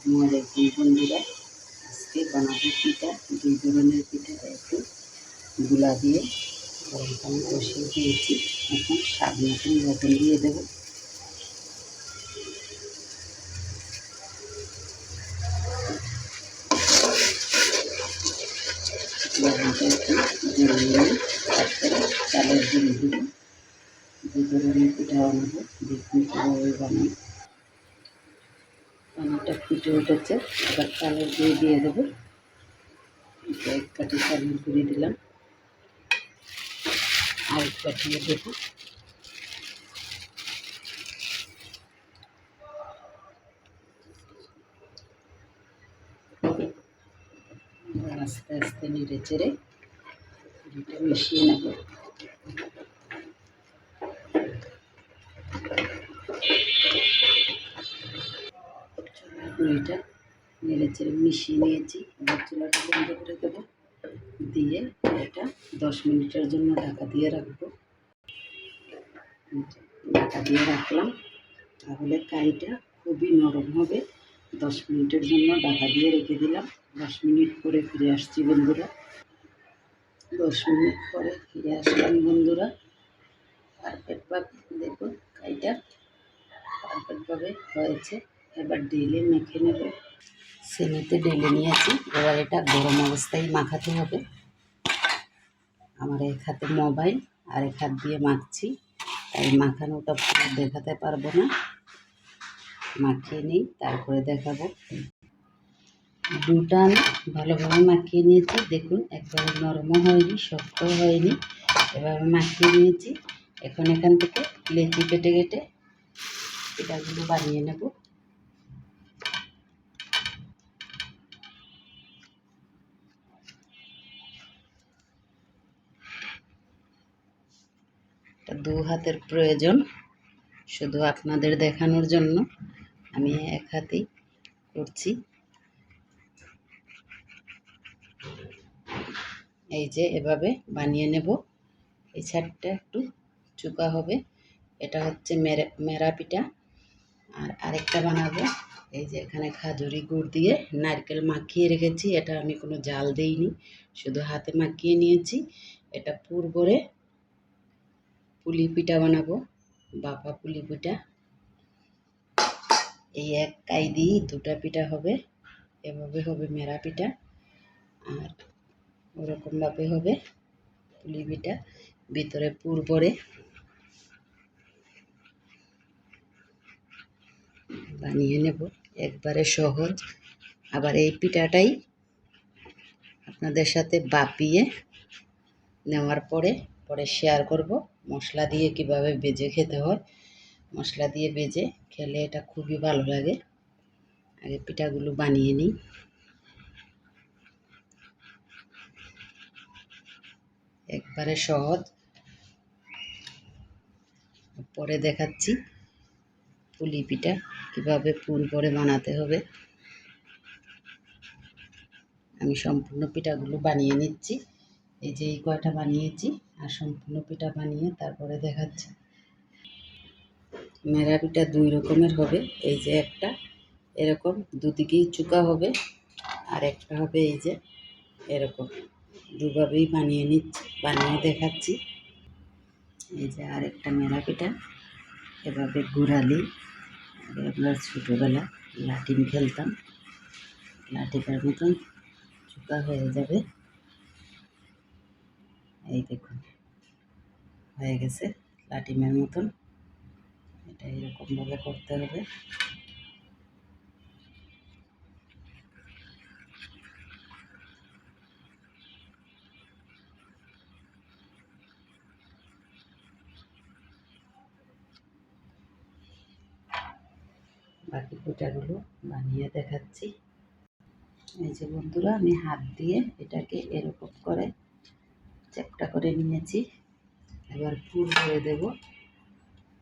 আসসালামু আলাইকুম বন্ধুরা আজকে বানাবো পিঠা। দুই ধরনের পিঠা, একটু গুলা দিয়ে গরম পানি বসিয়ে দিয়েছি। এখন স্বাদ মতন লবণ দিয়ে দেবো। চালের গুঁড়ো দেবো দুই ধরনের পিঠা বানাবো। দেখুন কীভাবে বানাই। পানিটা ফুটে উঠেছে। এবার চালের গুঁড়ি দিয়ে দেবো। এক কাঠি চালের গুঁড়ি দিলাম। আর এক কাঠিয়ে দেবো। আস্তে আস্তে নেড়ে চেড়ে মিশিয়ে নেব। গুঁড়িটা নেড়ে মিশিয়ে নিয়েছি। এবার চুলাটা বন্ধ করে দেবো। দিয়ে এটা দশ মিনিটের জন্য ঢাকা দিয়ে রাখব। ঢাকা দিয়ে রাখলাম। তাহলে কাইটা খুবই নরম হবে। দশ মিনিটের জন্য ঢাকা দিয়ে রেখে দিলাম। দশ মিনিট পরে ফিরে আসছি বন্ধুরা। দশ মিনিট পরে ফিরে আসলাম বন্ধুরা। পারফেক্টভাবে দেখুন কাইটা পারফেক্টভাবে হয়েছে। এবার ডেলে মেখে নেব। সেমিতে ডেলে নিয়েছি, এবার এটা গরম অবস্থায় মাখাতে হবে। আমার এক হাতে মোবাইল, আর এক হাত দিয়ে মাখছি। তাই মাখানোটা পুরো দেখাতে পারব না। মাখিয়ে নিই, তারপরে দেখাবো। দুটা আমি ভালোভাবে মাখিয়ে নিয়েছি। দেখুন, একবারে নরমও হয়নি শক্ত হয়নি। এভাবে মাখিয়ে নিয়েছি। এখন এখান থেকে লেচি কেটে কেটে পিঠাগুলো বানিয়ে নেব। এটা দু হাতের প্রয়োজন, শুধু আপনাদের দেখানোর জন্য। আমি এক হাতেই করছি। এই যে এভাবে বানিয়ে নেব। এই ছাড়টা একটু চুকা হবে। এটা হচ্ছে মেরা মেরা পিঠা। আর আরেকটা বানাবো। এই যে এখানে খাজুরি গুড় দিয়ে নারকেল মাখিয়ে রেখেছি। এটা আমি কোনো জাল দেইনি, শুধু হাতে মাখিয়ে নিয়েছি। এটা পুর করে পুলি পিঠা বানাবো, বাপা পুলি পিঠা এই এক কাই দিয়েই দুটা পিঠা হবে, এভাবে হবে মেরা পিঠা, আর ওরকমভাবে হবে পুলি পিঠা ভিতরে পুর পরে বানিয়ে নেব, একবারে সহজ। আবার এই পিঠাটাই আপনাদের সাথে বাপিয়ে নেওয়ার পরে পরে শেয়ার করব। মশলা দিয়ে কীভাবে বেজে খেতে হয়, মশলা দিয়ে বেজে খেলে এটা খুবই ভালো লাগে। আগে পিঠাগুলো বানিয়ে নিই। একবারে সহজ। পরে দেখাচ্ছি পুলি পিঠা, কীভাবে পুর করে বানাতে হবে। আমি সম্পূর্ণ পিঠাগুলো বানিয়ে নিচ্ছি। এই যে এই কয়টা বানিয়েছি, আর সম্পূর্ণ পিঠা বানিয়ে তারপরে দেখাচ্ছি। মেরা পিঠা দুই রকমের হবে, এই যে একটা এরকম, দুদিকেই চুকা হবে, আর একটা হবে এই যে এরকম। দুভাবেই বানিয়ে নিচ্ছি, বানিয়ে দেখাচ্ছি। এই যে আরেকটা মেরা পিঠা, এভাবে ঘুরালি এগুলো ছোটোবেলা লাটিম খেলতাম লাঠিটার মতন চুকা হয়ে যাবে। এই দেখুন, হয়ে গেছে লাটিমের মতন। এটা এরকমভাবে করতে হবে। বাকি পিঠাগুলো বানিয়ে দেখাচ্ছি। এই যে বন্ধুরা, আমি হাত দিয়ে এটাকে এরকম করে চ্যাপটা করে নিয়েছি। এবার পুর করে দেব।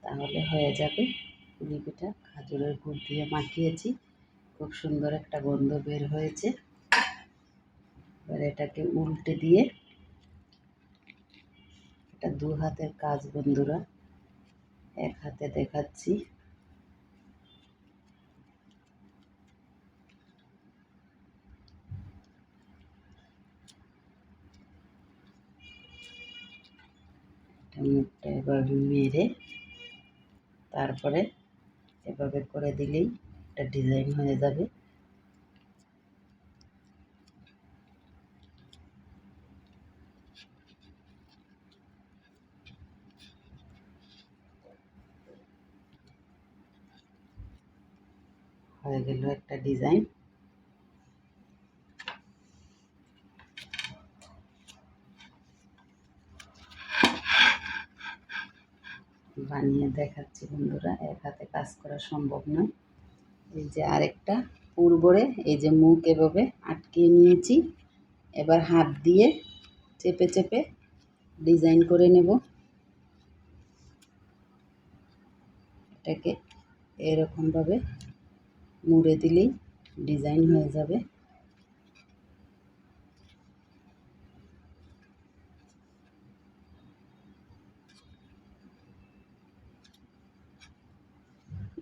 তাহলে হয়ে যাবে। পুলি পিঠা খাজুরের গুড় দিয়ে মাখিয়েছি। খুব সুন্দর একটা গন্ধ বের হয়েছে। এবার এটাকে উল্টে দিয়ে এটা দু হাতের কাজ বন্ধুরা। এক হাতে দেখাচ্ছি। মুখটা এভাবে মেরে তারপরে এভাবে করে দিলেই একটা ডিজাইন হয়ে যাবে। হয়ে গেল একটা ডিজাইন। বানিয়ে দেখাচ্ছি বন্ধুরা, এক হাতে কাজ করা সম্ভব নয়। এই যে আরেকটা পূর্বরে এই যে মুখ এভাবে আটকিয়ে নিয়েছি। এবার হাত দিয়ে চেপে চেপে ডিজাইন করে নেব। এটাকে এরকমভাবে মুড়ে দিলেই ডিজাইন হয়ে যাবে।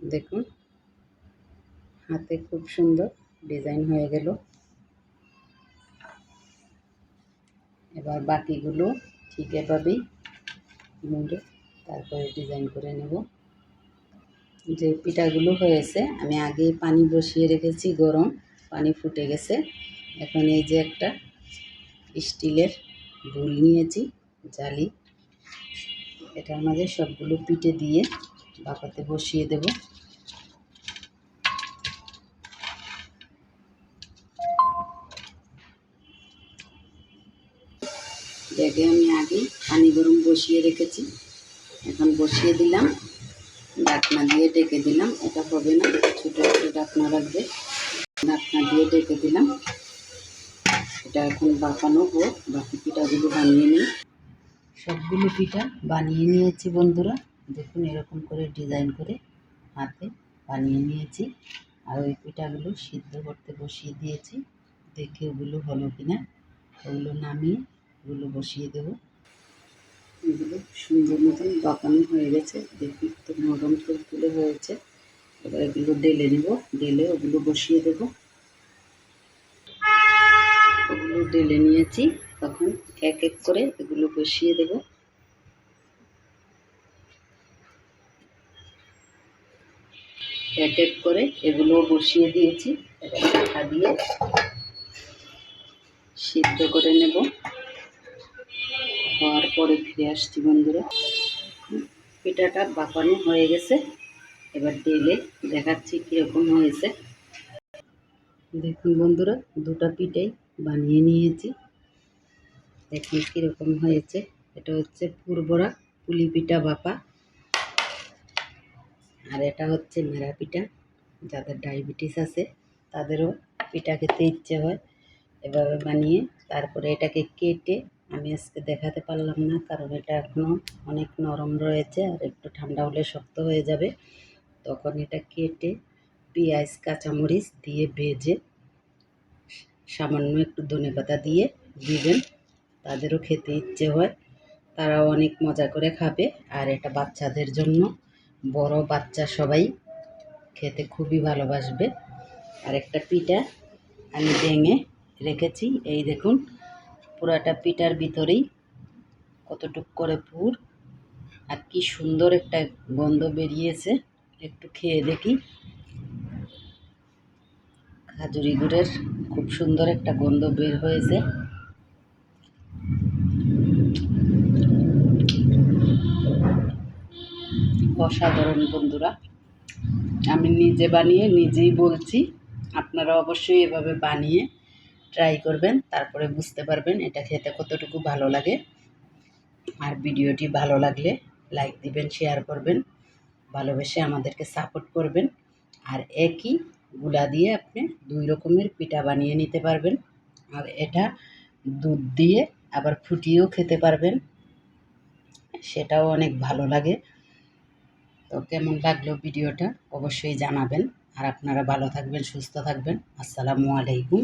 দেখুন। হাতে খুব সুন্দর ডিজাইন হয়ে গেল। এবার বাকিগুলো ঠিক এভাবেই মুড়ে তারপরে ডিজাইন করে নেব। যে পিঠাগুলো হয়েছে, আমি আগে পানি বসিয়ে রেখেছি গরম, পানি ফুটে গেছে। এখন এই যে একটা স্টিলের ভুল নিয়েছি, জালি। এটার মাঝে সবগুলো পিঠে দিয়ে বাপাতে বসিয়ে দেব। ব্যাগে আমি আগে পানি গরম বসিয়ে রেখেছি। এখন বসিয়ে দিলাম। ঢাকনা দিয়ে ডেকে দিলাম। এটা হবে না ছোটো ছোটো ঢাকনা রাখবে ঢাকনা দিয়ে ডেকে দিলাম। এটা এখন বাঁকানো হোক। বাকি পিঠাগুলো বানিয়ে নিই। সবগুলো পিঠা বানিয়ে নিয়েছি বন্ধুরা। দেখুন এরকম করে ডিজাইন করে হাতে বানিয়ে নিয়েছি। আর ওই পিঠাগুলো সিদ্ধ করতে বসিয়ে দিয়েছি। দেখে ওগুলো হলো কিনা, ওগুলো নামিয়ে ওগুলো বসিয়ে দেবো। এগুলো সুন্দর মতন বাঁকানো হয়ে গেছে। দেখি তো নরম তুলে হয়েছে। এবার এগুলো ডেলে নেব। ডেলে ওগুলো বসিয়ে দেব। ওগুলো ডেলে নিয়েছি। তখন এক এক করে এগুলো বসিয়ে দেব। এক এক করে এগুলো বসিয়ে দিয়েছি। ঢাকা দিয়ে সিদ্ধ করে নেব। হওয়ার পরে ফিরে আসছি বন্ধুরা। পিঠাটা বাপানো হয়ে গেছে। এবার তেলে দেখাচ্ছি কীরকম হয়েছে। দেখুন বন্ধুরা, দুটা পিঠাই বানিয়ে নিয়েছি। দেখুন কীরকম হয়েছে। এটা হচ্ছে পূর্বরা পুলি পিঠা বাপা। আর এটা হচ্ছে মেরা পিঠা। যাদের ডায়াবেটিস আছে, তাদেরও পিঠা খেতে ইচ্ছে হয় এভাবে বানিয়ে। তারপরে এটাকে কেটে আমি আজকে দেখাতে পারলাম না, কারণ এটা এখনও অনেক নরম রয়েছে আর একটু ঠান্ডা হলে শক্ত হয়ে যাবে। তখন এটা কেটে পেঁয়াজ, কাঁচামরিচ দিয়ে ভেজে সামান্য একটু ধনে পাতা দিয়ে দিবেন। তাদেরও খেতে ইচ্ছে হয়, তারাও অনেক মজা করে খাবে। আর এটা বাচ্চাদের জন্য বড় বাচ্চা সবাই খেতে খুবই ভালোবাসবে। আর একটা পিঠা আমি ভেঙে রেখেছি। এই দেখুন, পুরাটা পিঠার ভিতরেই কতটুক করে পুর। আর কি সুন্দর একটা গন্ধ বেরিয়েছে। একটু খেয়ে দেখি। খাজুরি গুড়ের খুব সুন্দর একটা গন্ধ বের হয়েছে। অসাধারণ বন্ধুরা। আমি নিজে বানিয়ে নিজেই বলছি, আপনারা অবশ্যই এভাবে বানিয়ে ট্রাই করবেন, তারপরে বুঝতে পারবেন এটা খেতে কতটুকু ভালো লাগে। আর ভিডিওটি ভালো লাগলে লাইক দিবেন শেয়ার করবেন, ভালোবেসে আমাদেরকে সাপোর্ট করবেন। আর একই গুলা দিয়ে আপনি দুই রকমের পিঠা বানিয়ে নিতে পারবেন। আর এটা দুধ দিয়ে আবার ফুটিয়েও খেতে পারবেন। সেটাও অনেক ভালো লাগে। তো কেমন লাগল ভিডিওটা অবশ্যই জানাবেন। আর আপনারা ভালো থাকবেন, সুস্থ থাকবেন। আসসালামু আলাইকুম।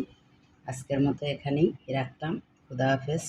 আজকের মতো এখানেই রাখলাম। খুদা হাফেজ।